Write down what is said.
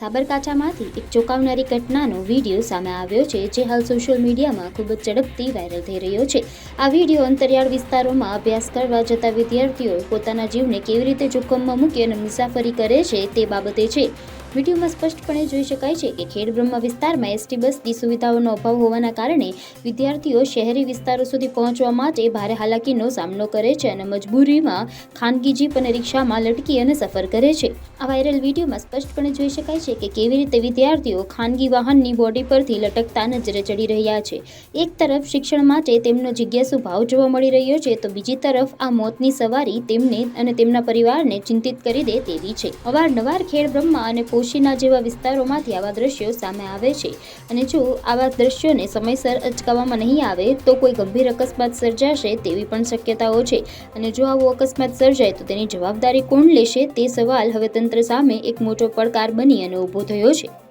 સાબરકાંઠામાંથી એક ચોંકાવનારી ઘટનાનો વીડિયો સામે આવ્યો છે, જે હાલ સોશિયલ મીડિયામાં ખૂબ જ ઝડપથી વાયરલ થઈ રહ્યો છે. આ વીડિયો અંતરિયાળ વિસ્તારોમાં અભ્યાસ કરવા જતા વિદ્યાર્થીઓ પોતાના જીવને કેવી રીતે જોખમમાં મૂકી અને મુસાફરી કરે છે તે બાબતે છે. વિડીયોમાં સ્પષ્ટપણે જોઈ શકાય છે કે ખેડબ્રહ્મા વિસ્તારમાં એસટી બસની સુવિધાઓનો અભાવ હોવાના કારણે વિદ્યાર્થીઓ શહેરી વિસ્તારો સુધી પહોંચવા માટે ભારે હાલાકીનો સામનો કરે છે અને મજબૂરીમાં ખાનગી જીપ અને રિક્ષામાં લટકી અને સફર કરે છે. આ વાયરલ વિડીયોમાં સ્પષ્ટપણે જોઈ શકાય છે કે કેવી રીતે વિદ્યાર્થીઓ ખાનગી વાહનની બોડી પરથી લટકતા નજરે ચડી રહ્યા છે. એક તરફ શિક્ષણ માટે તેમનો જિજ્ઞાસુ ભાવ જોવા મળી રહ્યો છે, તો બીજી તરફ આ મોતની સવારી તેમને અને તેમના પરિવારને ચિંતિત કરી દે તેવી છે. અવારનવાર ખેડ બ્રહ્મા અને પોશીના જેવા વિસ્તારોમાંથી આવા દ્રશ્યો સામે આવે છે. અને જો આવા દ્રશ્યોને સમયસર અટકાવવામાં નહીં આવે, તો કોઈ ગંભીર અકસ્માત સર્જાશે તેવી પણ શક્યતાઓ છે. અને જો આવો અકસ્માત સર્જાય, તો તેની જવાબદારી કોણ લેશે? તે સવાલ હવે તંત્ર સામે એક મોટો પડકાર બની અને ઊભો થયો છે.